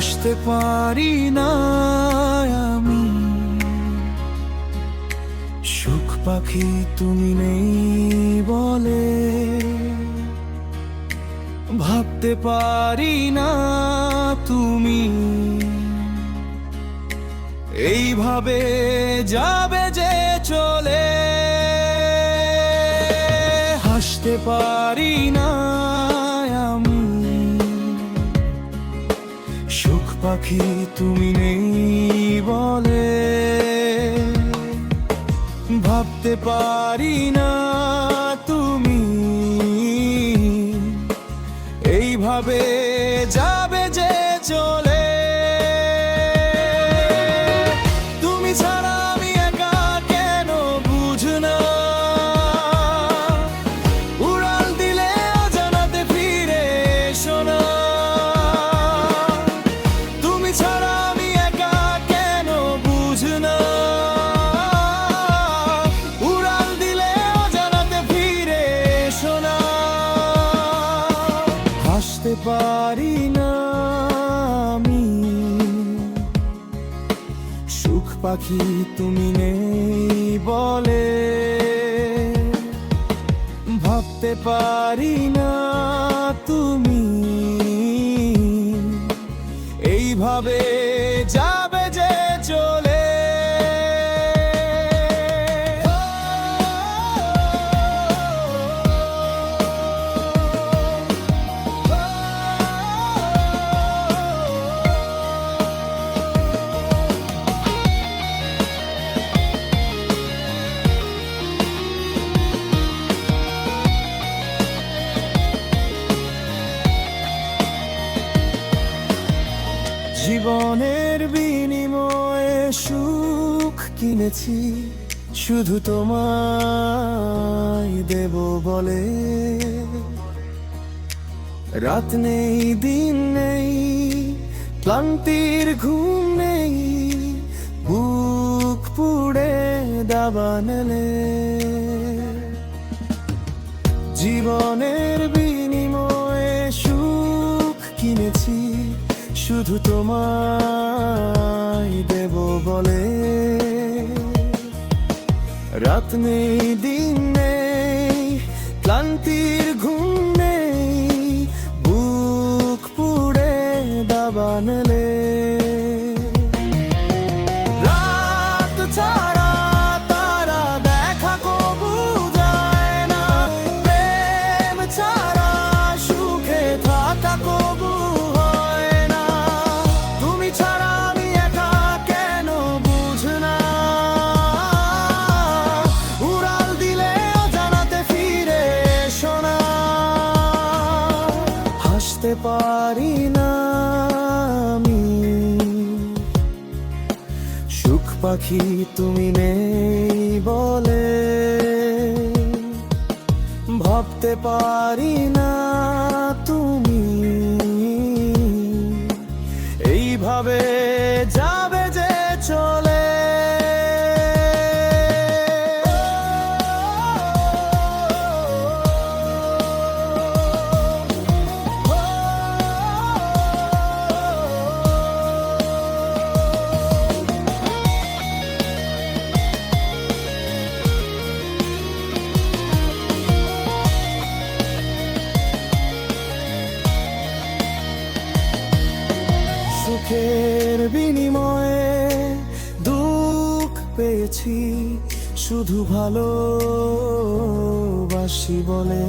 হাসতে পারি না আমি। সুখ পাখি তুমি নেই বলে ভাবতে পারি না তুমি। এইভাবে যাবে যে চলে, হাসতে পারি না। পাখি তুমি নেই বলে। ভাবতে পারি না তুমি। এইভাবে হাসতে পারি না আমি। সুখ পাখি তুমি নেই বলে ভাবতে পারি না তুমি। এইভাবে যে সুখ কিনেছি, শুধু তোমায় দেব বলে। রাত নেই, দিন নেই, ক্লান্তির ঘুম নেই, বুক পুড়ে দাবানলে জীবনের বিনিময়ে সুখ কিনেছি, শুধু তোমায় বলে রাত নেই দিন নেই ক্লান্তির ঘুম নেই বুক পুড়ে দাবানলে। হাসতে পারি না আমি। সুখ পাখি তুমি নেই বলে ভাবতে পারি না তুমি। এইভাবে যে পেয়েছি, শুধু ভালোবাসি বলে।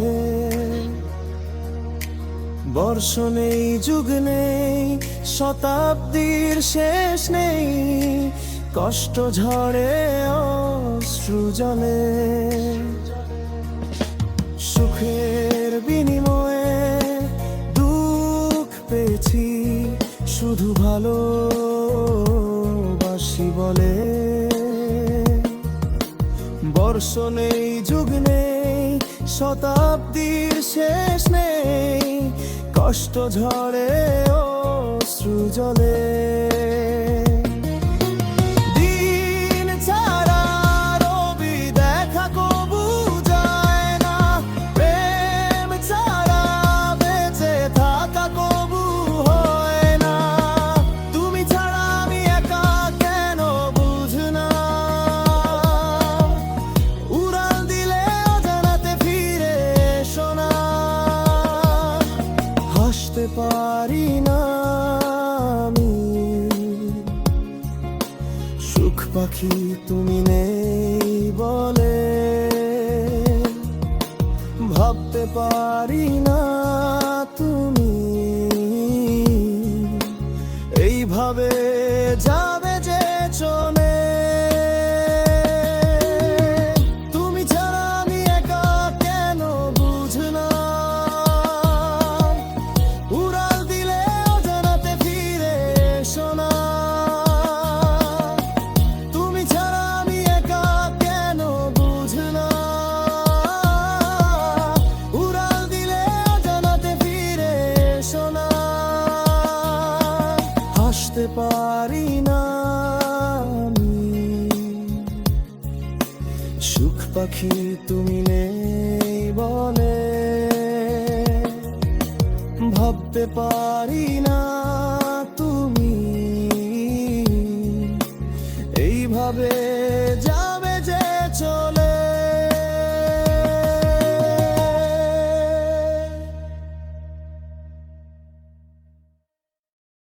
বর্ষ নেই যুগ নেই, শতাব্দীর শেষ নেই, কষ্ট ঝরে অশ্রু জলে। সুখের বিনিময়ে দুঃখ পেয়েছি, শুধু ভালোবাসি বলে। বর্ষ নেই যুগ নেই শতাব্দীর শেষ নেই কষ্ট ঝরে ও জলে। ভাবতে পারি না আমি। সুখ পাখি তুমি নেই বলে ভাবতে পারি না। পাখি তুমি নেই বলে ভাবতে পারি না তুমি। এইভাবে